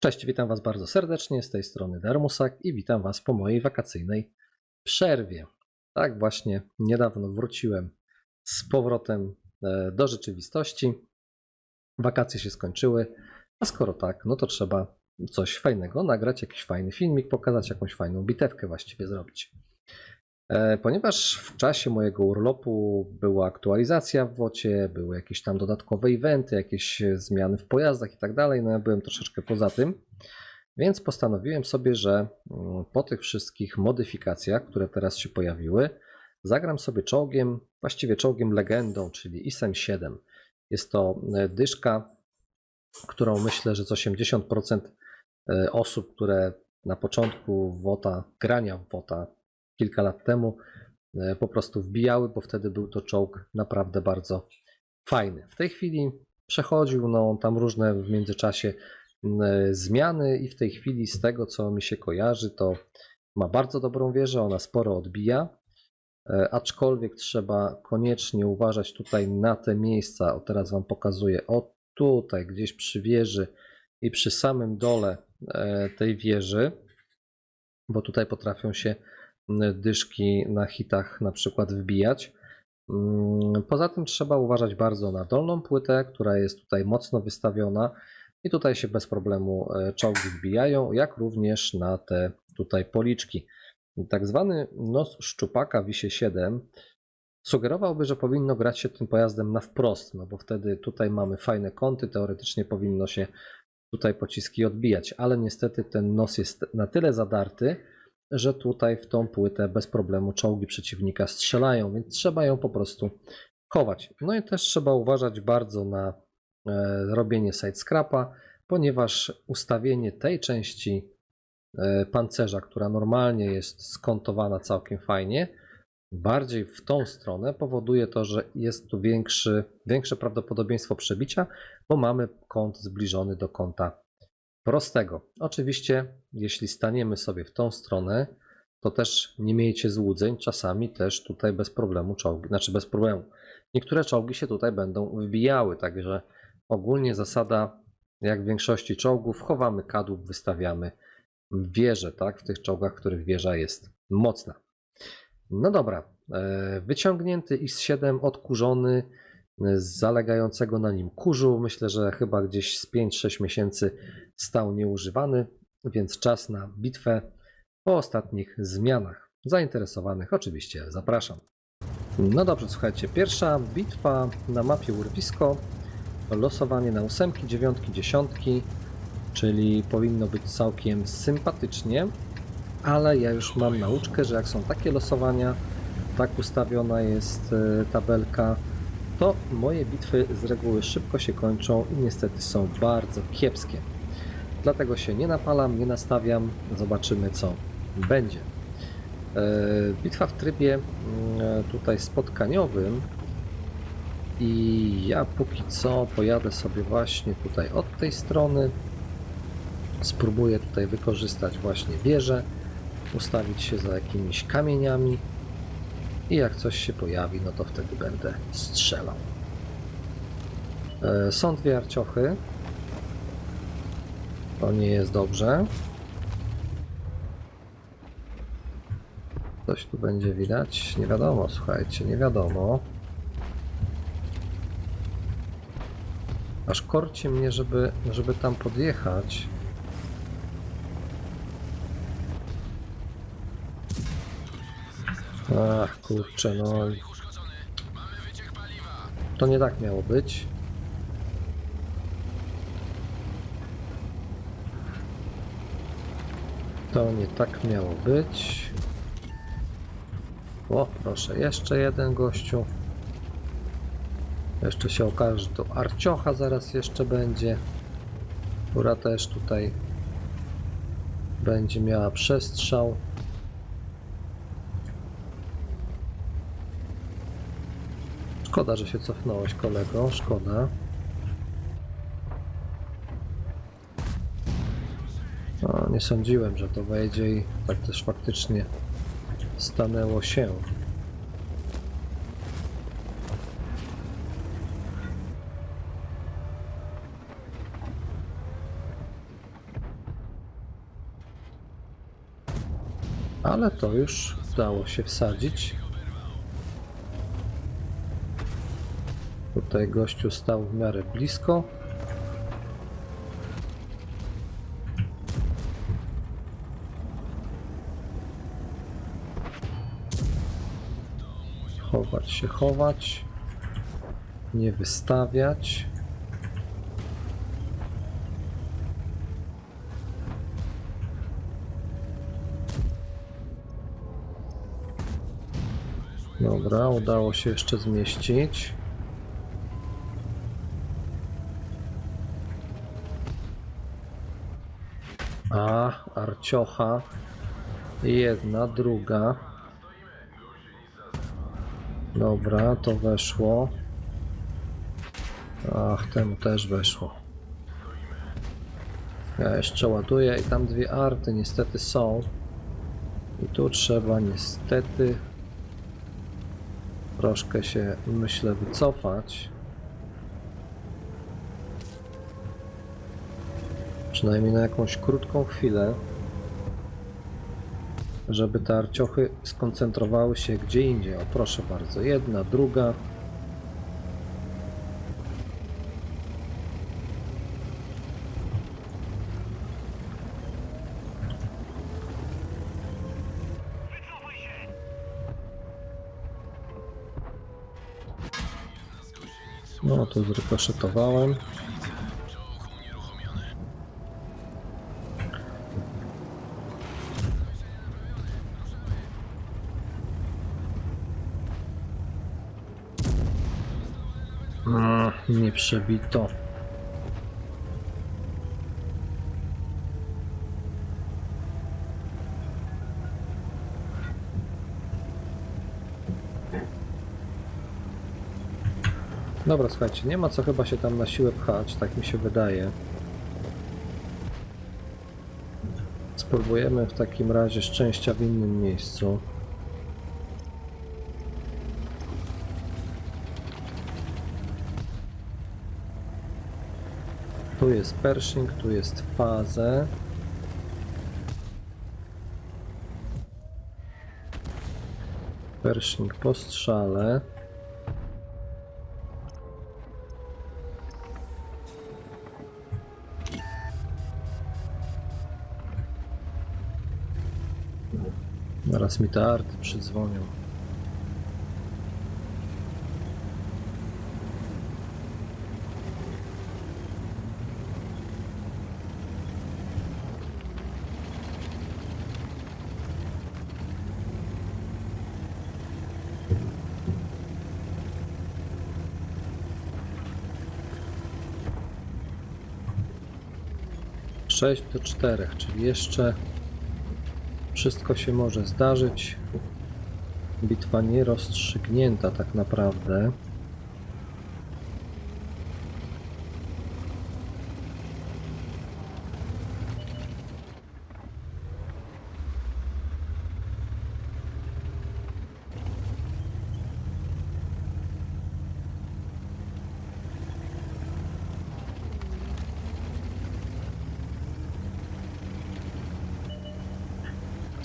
Cześć, witam Was bardzo serdecznie. Z tej strony Dermusak i witam Was po mojej wakacyjnej przerwie. Tak, właśnie niedawno wróciłem z powrotem e, do rzeczywistości. Wakacje się skończyły, a skoro tak, no to trzeba coś fajnego nagrać, jakiś fajny filmik, pokazać jakąś fajną bitewkę właściwie zrobić. E, Ponieważ w czasie mojego urlopu była aktualizacja w WOCie, były jakieś tam dodatkowe eventy, jakieś e, zmiany w pojazdach i tak dalej, no ja byłem troszeczkę poza tym, więc postanowiłem sobie, że mm, po tych wszystkich modyfikacjach, które teraz się pojawiły, zagram sobie czołgiem, właściwie czołgiem legendą, czyli ISM 7. Jest to e, dyszka, którą myślę, że z 80% e, osób, które na początku WOTA, grania w WOTA kilka lat temu e, po prostu wbijały, bo wtedy był to czołg naprawdę bardzo fajny. W tej chwili przechodził no, tam różne w międzyczasie e, zmiany i w tej chwili z tego co mi się kojarzy to ma bardzo dobrą wieżę, ona sporo odbija, e, aczkolwiek trzeba koniecznie uważać tutaj na te miejsca, o teraz Wam pokazuję, o tutaj gdzieś przy wieży i przy samym dole tej wieży, bo tutaj potrafią się dyszki na hitach na przykład wbijać. Mm, Poza tym trzeba uważać bardzo na dolną płytę, która jest tutaj mocno wystawiona i tutaj się bez problemu e, czołgi wbijają, jak również na te tutaj policzki. Tak zwany nos szczupaka Wisie 7 sugerowałby, że powinno grać się tym pojazdem na wprost, no bo wtedy tutaj mamy fajne kąty, teoretycznie powinno się tutaj pociski odbijać, ale niestety ten nos jest na tyle zadarty, że tutaj w tą płytę bez problemu czołgi przeciwnika strzelają, więc trzeba ją po prostu chować. No i też trzeba uważać bardzo na e, robienie side scrapa, ponieważ ustawienie tej części e, pancerza, która normalnie jest skontowana całkiem fajnie, bardziej w tą stronę powoduje to, że jest tu większy, większe prawdopodobieństwo przebicia, bo mamy kąt zbliżony do kąta prostego. Oczywiście, jeśli staniemy sobie w tą stronę, to też nie miejcie złudzeń, czasami też tutaj bez problemu czołgi, znaczy bez problemu. Niektóre czołgi się tutaj będą wbijały, także ogólnie zasada, jak w większości czołgów, chowamy kadłub, wystawiamy wieżę, tak, w tych czołgach, w których wieża jest mocna. No dobra, e, wyciągnięty IS-7, odkurzony, z zalegającego na nim kurzu. Myślę, że chyba gdzieś z 5-6 miesięcy stał nieużywany, więc czas na bitwę po ostatnich zmianach. Zainteresowanych oczywiście zapraszam. No dobrze, słuchajcie, pierwsza bitwa na mapie Urwisko, losowanie na ósemki, dziewiątki, dziesiątki, czyli powinno być całkiem sympatycznie, ale ja już mam nauczkę, że jak są takie losowania, tak ustawiona jest e, tabelka, to moje bitwy z reguły szybko się kończą i niestety są bardzo kiepskie. Dlatego się nie napalam, nie nastawiam, zobaczymy co będzie. E, Bitwa w trybie mm, tutaj spotkaniowym i ja póki co pojadę sobie właśnie tutaj od tej strony. Spróbuję tutaj wykorzystać właśnie wieżę, ustawić się za jakimiś kamieniami i jak coś się pojawi, no to wtedy będę strzelał. E, Są dwie arciochy. To nie jest dobrze. Coś tu będzie widać? Nie wiadomo, słuchajcie, nie wiadomo. Aż korci mnie, żeby, żeby tam podjechać. Ach, kurczę, no. To nie tak miało być. To nie tak miało być. O, proszę, jeszcze jeden gościu. Jeszcze się okaże, że to arciocha zaraz jeszcze będzie, która też tutaj będzie miała przestrzał. Szkoda, że się cofnąłeś, kolego. Szkoda. No, nie sądziłem, że to wejdzie i tak też faktycznie stanęło się. Ale to już udało się wsadzić. Tutaj gościu stał w miarę blisko. Chować się, chować. Nie wystawiać. Dobra, udało się jeszcze zmieścić. A, arciocha. Jedna, druga. Dobra, to weszło. Ach, temu też weszło. Ja jeszcze ładuję i tam dwie arty niestety są. I tu trzeba niestety troszkę się, myślę, wycofać. Przynajmniej na jakąś krótką chwilę. Żeby te arciochy skoncentrowały się gdzie indziej. O proszę bardzo, jedna, druga. No, to zrykoszetowałem. Mm, nie przebito. Dobra, słuchajcie, nie ma co chyba się tam na siłę pchać, tak mi się wydaje. Spróbujemy w takim razie szczęścia w innym miejscu. Tu jest Pershing, tu jest Fazę. Pershing po strzale. Zaraz mi te arty przydzwonią. Sześć do czterech, czyli jeszcze wszystko się może zdarzyć. Bitwa nie rozstrzygnięta tak naprawdę.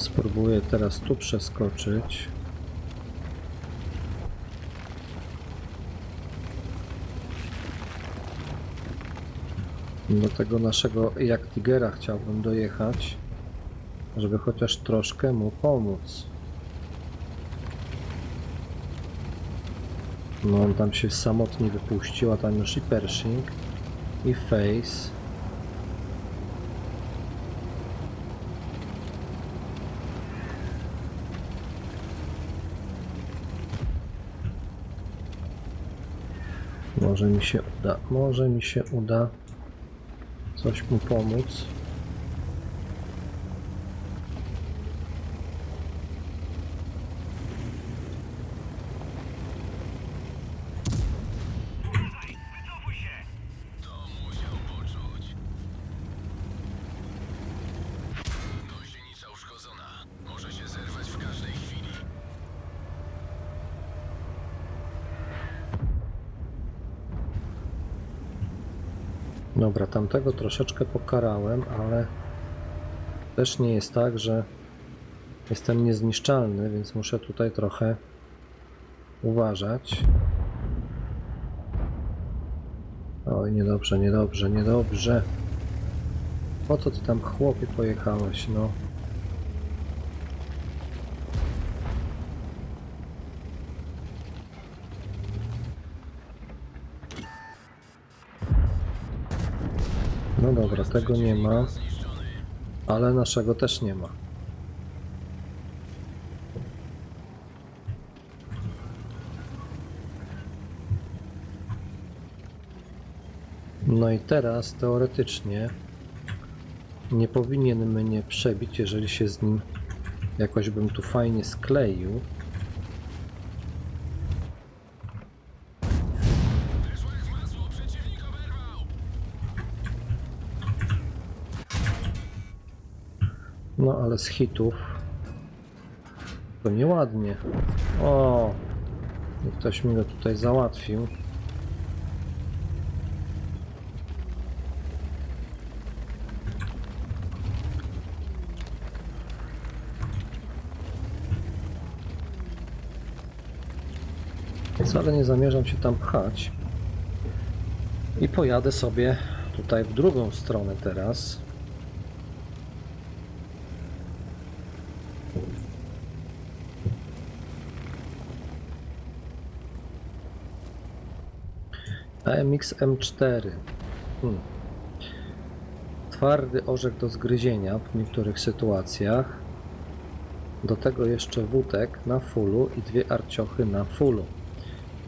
Spróbuję teraz tu przeskoczyć. Do tego naszego Jaktigera chciałbym dojechać, żeby chociaż troszkę mu pomóc. No on tam się samotnie wypuścił, a tam już i Pershing, i Face. Może mi się uda, może mi się uda coś mu pomóc. Tamtego troszeczkę pokarałem, ale też nie jest tak, że Jestem niezniszczalny, więc muszę tutaj trochę uważać. Oj, niedobrze, niedobrze, niedobrze. Po co ty tam chłopie pojechałeś, no? No dobra, tego nie ma, ale naszego też nie ma. No i teraz teoretycznie nie powinien mnie przebić, jeżeli się z nim jakoś bym tu fajnie skleił. No ale z hitów to nieładnie. O, ktoś mi go tutaj załatwił. Wcale nie zamierzam się tam pchać. I pojadę sobie tutaj w drugą stronę teraz. AMX M4. Hmm. Twardy orzech do zgryzienia w niektórych sytuacjach. Do tego jeszcze wódek na fullu i dwie arciochy na fullu.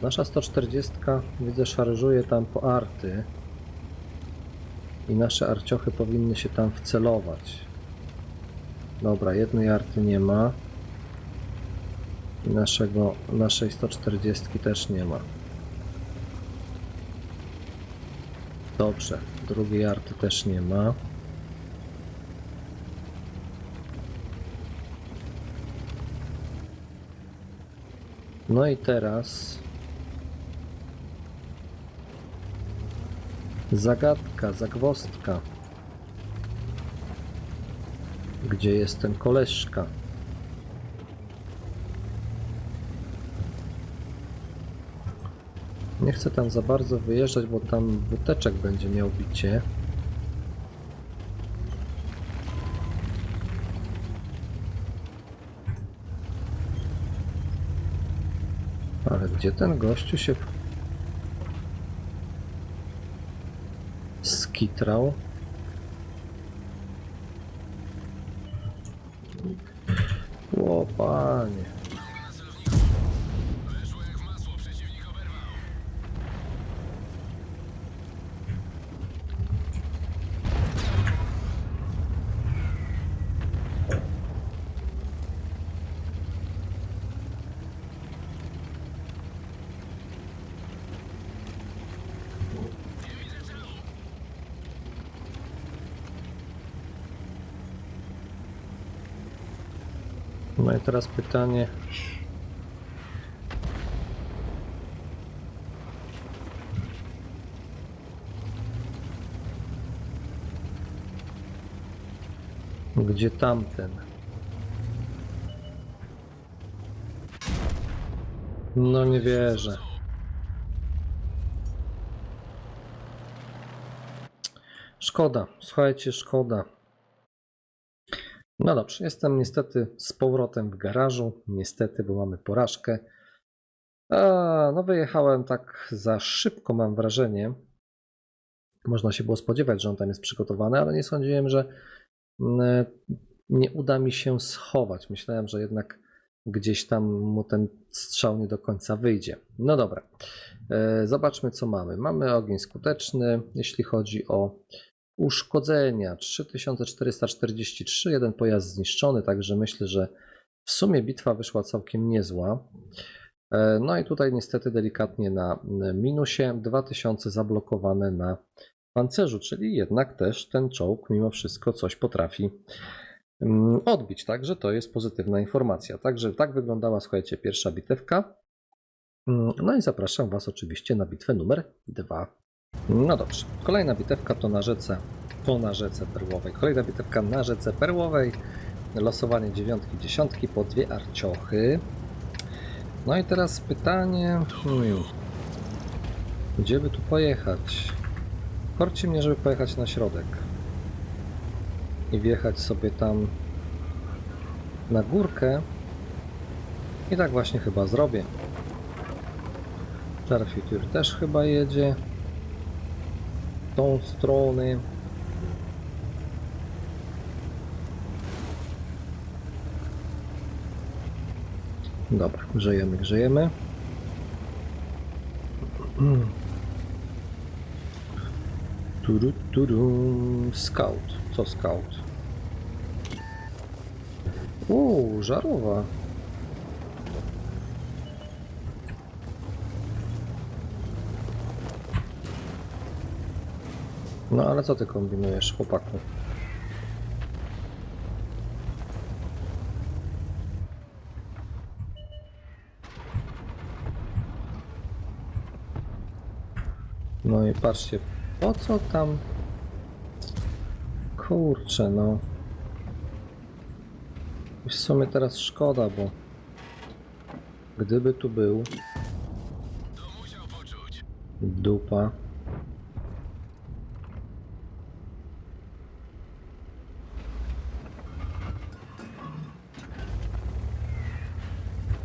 Nasza 140 widzę szarżuje tam po arty. I nasze arciochy powinny się tam wcelować. Dobra, jednej arty nie ma. I naszego, naszej 140 też nie ma. Dobrze, drugiej arty też nie ma. No i teraz zagadka, zagwostka. Gdzie jest ten koleżka? Nie chcę tam za bardzo wyjeżdżać, bo tam wóteczek będzie miał bicie. Ale gdzie ten gościu się skitrał? O panie. Weszło jak w masło, przeciwnik oberwał. No i teraz pytanie. Gdzie tamten? No nie wierzę. Szkoda, słuchajcie, szkoda. No dobrze, jestem niestety z powrotem w garażu. Niestety, bo mamy porażkę. A, no wyjechałem tak za szybko, mam wrażenie. Można się było spodziewać, że on tam jest przygotowany, ale nie sądziłem, że mm, nie uda mi się schować. Myślałem, że jednak gdzieś tam mu ten strzał nie do końca wyjdzie. No dobra, E, zobaczmy co mamy. Mamy ogień skuteczny, jeśli chodzi o uszkodzenia 3443, jeden pojazd zniszczony, także myślę, że w sumie bitwa wyszła całkiem niezła. E, No i tutaj niestety delikatnie na minusie 2000 zablokowane na pancerzu, czyli jednak też ten czołg mimo wszystko coś potrafi mm, odbić, także to jest pozytywna informacja. Także tak wyglądała, słuchajcie, pierwsza bitewka. Mm, No i zapraszam Was oczywiście na bitwę numer 2. No dobrze, kolejna bitewka to na rzece, to na rzece perłowej. Kolejna bitewka na rzece perłowej. losowanie dziewiątki, dziesiątki po dwie arciochy. No i teraz pytanie, gdzie by tu pojechać? Korci mnie, żeby pojechać na środek i wjechać sobie tam na górkę. I tak właśnie chyba zrobię. Jarfitur też chyba jedzie tą stronę. Dobra, grzejemy, grzejemy. Turu, turu. Scout. Co scout? Uuu, żarowa. No ale co ty kombinujesz, chłopaku? No i patrzcie, po co tam... Kurczę, no. W sumie teraz szkoda, bo... Gdyby tu był... Dupa.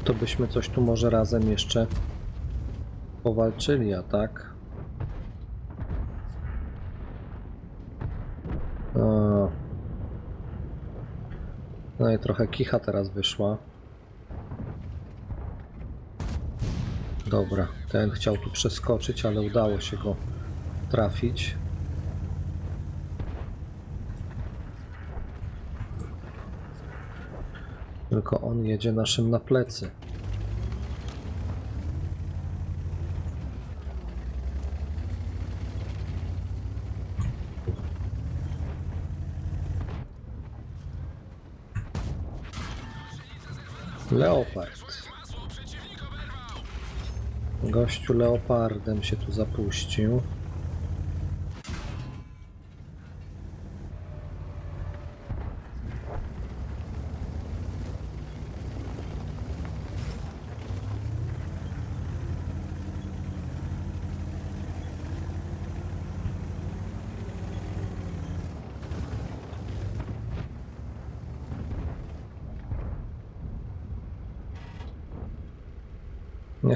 To byśmy coś tu może razem jeszcze powalczyli, a tak? O. No i trochę kicha teraz wyszła. Dobra, ten chciał tu przeskoczyć, ale udało się go trafić. Tylko on jedzie naszym na plecy. Leopard. Gościu leopardem się tu zapuścił.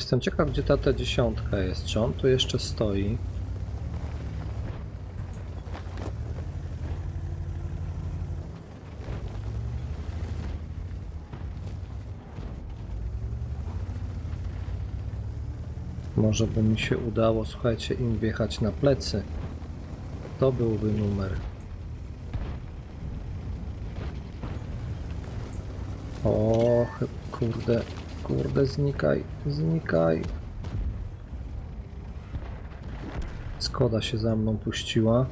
Jestem ciekaw, gdzie ta T10 jest. Czy on tu jeszcze stoi? Może by mi się udało, słuchajcie, im wjechać na plecy. To byłby numer. O, kurde, kurde, znikaj, znikaj. Skoda się za mną puściła.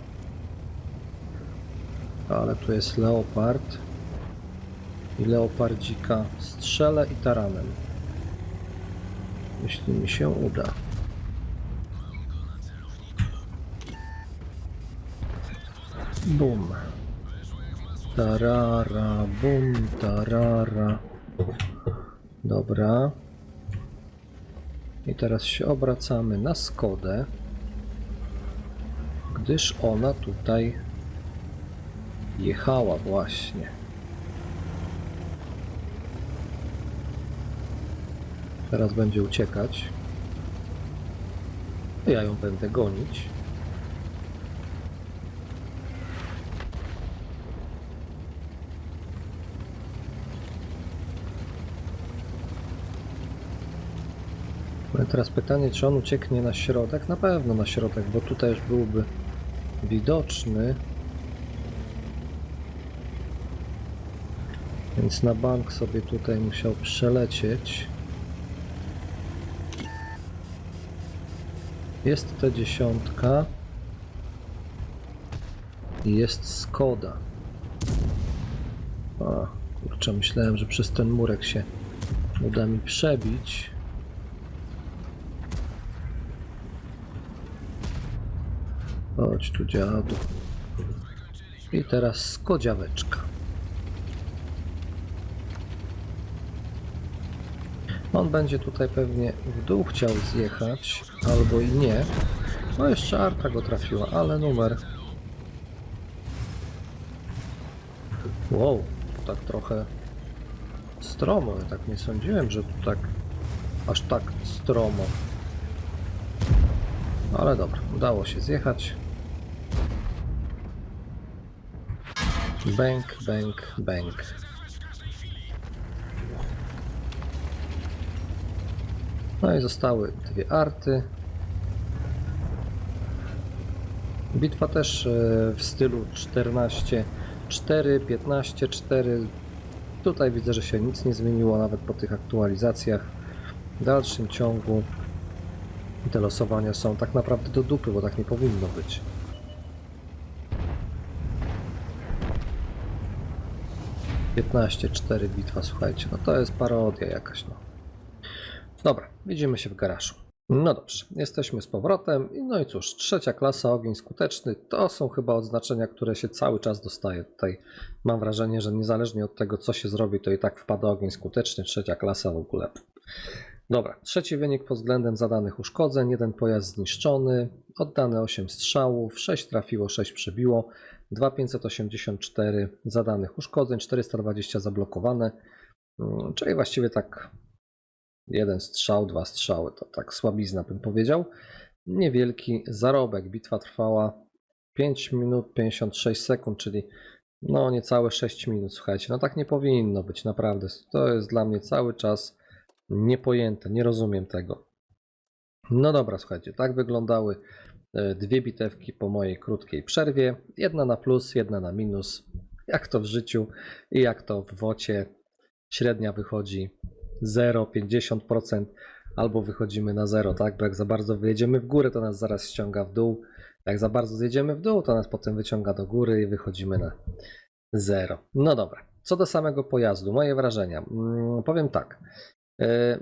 Ale tu jest leopard. I leopardzika strzelę i taranem. Jeśli mi się uda. Bum. Tarara, bum, tarara. Dobra. I teraz się obracamy na Skodę, gdyż ona tutaj jechała właśnie. Teraz będzie uciekać. Ja ją będę gonić. Teraz pytanie, czy on ucieknie na środek? Na pewno na środek, bo tutaj już byłby widoczny. Więc na bank sobie tutaj musiał przelecieć. Jest ta dziesiątka. I jest Skoda. A, kurczę, myślałem, że przez ten murek się uda mi przebić. Chodź tu dziadu. I teraz skodziaweczka. On będzie tutaj pewnie w dół chciał zjechać, albo i nie. No jeszcze Arta go trafiła, ale numer. Wow, tak trochę stromo. Ja tak nie sądziłem, że tu tak aż tak stromo. Ale dobra, udało się zjechać. Bęk, bęk, bęk. No i zostały dwie arty. Bitwa też e, w stylu 14, 4, 15, 4. Tutaj widzę, że się nic nie zmieniło nawet po tych aktualizacjach. W dalszym ciągu te losowania są tak naprawdę do dupy, bo tak nie powinno być. Piętnaście, cztery bitwa, słuchajcie, no to jest parodia jakaś, no. Dobra, widzimy się w garażu. No dobrze, jesteśmy z powrotem. No i cóż, trzecia klasa, ogień skuteczny, to są chyba odznaczenia, które się cały czas dostaje. Tutaj mam wrażenie, że niezależnie od tego, co się zrobi, to i tak wpada ogień skuteczny, trzecia klasa w ogóle. Dobra, trzeci wynik pod względem zadanych uszkodzeń. Jeden pojazd zniszczony, oddane 8 strzałów, 6 trafiło, 6 przebiło, 2584 zadanych uszkodzeń, 420 zablokowane, Mm, czyli właściwie tak jeden strzał, dwa strzały, to tak słabizna bym powiedział. Niewielki zarobek, bitwa trwała 5 minut 56 sekund, czyli no niecałe 6 minut, słuchajcie, no tak nie powinno być, naprawdę, to jest dla mnie cały czas niepojęte, nie rozumiem tego. No dobra, słuchajcie, tak wyglądały dwie bitewki po mojej krótkiej przerwie. Jedna na plus, jedna na minus. Jak to w życiu i jak to w wocie. Średnia wychodzi 0,50% albo wychodzimy na 0, tak? Bo jak za bardzo wyjedziemy w górę, to nas zaraz ściąga w dół. Jak za bardzo zjedziemy w dół, to nas potem wyciąga do góry i wychodzimy na 0. No dobra. Co do samego pojazdu, moje wrażenia. Mm, powiem tak. E,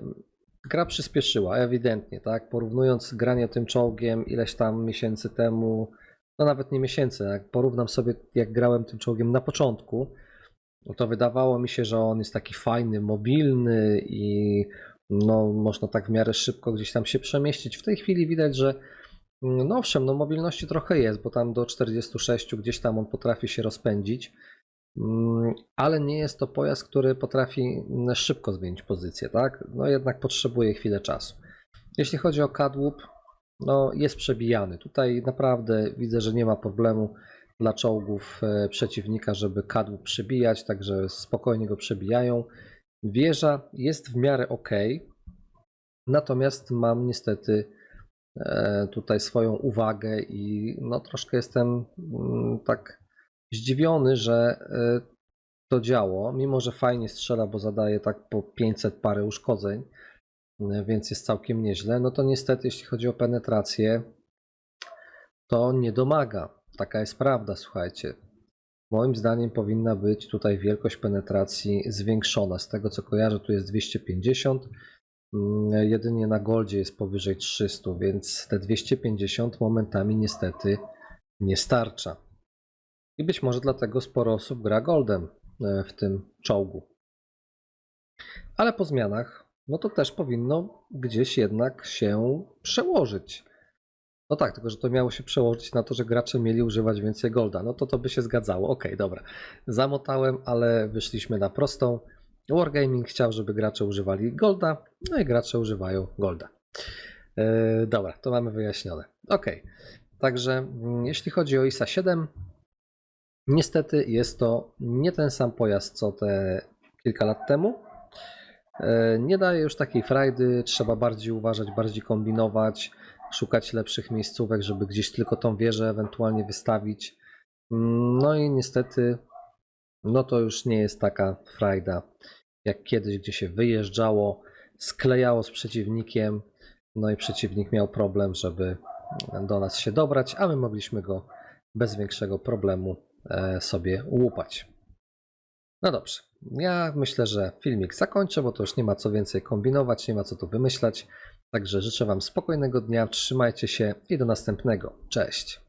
Gra przyspieszyła, ewidentnie, tak? Porównując granie tym czołgiem ileś tam miesięcy temu, no nawet nie miesięcy, jak porównam sobie, jak grałem tym czołgiem na początku, no to wydawało mi się, że on jest taki fajny, mobilny i no, można tak w miarę szybko gdzieś tam się przemieścić. W tej chwili widać, że no owszem, no mobilności trochę jest, bo tam do 46 gdzieś tam on potrafi się rozpędzić, ale nie jest to pojazd, który potrafi mm, szybko zmienić pozycję, tak? No jednak potrzebuje chwilę czasu. Jeśli chodzi o kadłub, no jest przebijany. Tutaj naprawdę widzę, że nie ma problemu dla czołgów e, przeciwnika, żeby kadłub przebijać, także spokojnie go przebijają. Wieża jest w miarę ok, natomiast mam niestety e, tutaj swoją uwagę i no troszkę jestem mm, tak zdziwiony, że y, to działo, mimo że fajnie strzela, bo zadaje tak po 500 parę uszkodzeń, y, więc jest całkiem nieźle, no to niestety jeśli chodzi o penetrację, to nie domaga. Taka jest prawda, słuchajcie. Moim zdaniem powinna być tutaj wielkość penetracji zwiększona. Z tego co kojarzę, tu jest 250, mm, jedynie na Goldzie jest powyżej 300, więc te 250 momentami niestety nie starcza. I być może dlatego sporo osób gra Goldem e, w tym czołgu. Ale po zmianach, no to też powinno gdzieś jednak się przełożyć. No tak, tylko że to miało się przełożyć na to, że gracze mieli używać więcej Golda. No to to by się zgadzało. Okej, dobra. Zamotałem, ale wyszliśmy na prostą. Wargaming chciał, żeby gracze używali Golda, no i gracze używają Golda. Yy, dobra, to mamy wyjaśnione. Okej. Także mm, jeśli chodzi o ISA 7, Niestety jest to nie ten sam pojazd co te kilka lat temu. E, Nie daje już takiej frajdy, trzeba bardziej uważać, bardziej kombinować, szukać lepszych miejscówek, żeby gdzieś tylko tą wieżę ewentualnie wystawić. No i niestety, no to już nie jest taka frajda jak kiedyś, gdzie się wyjeżdżało, sklejało z przeciwnikiem, no i przeciwnik miał problem, żeby do nas się dobrać, a my mogliśmy go bez większego problemu sobie łupać. No dobrze, ja myślę, że filmik zakończę, bo to już nie ma co więcej kombinować, nie ma co tu wymyślać. Także życzę Wam spokojnego dnia, trzymajcie się i do następnego. Cześć.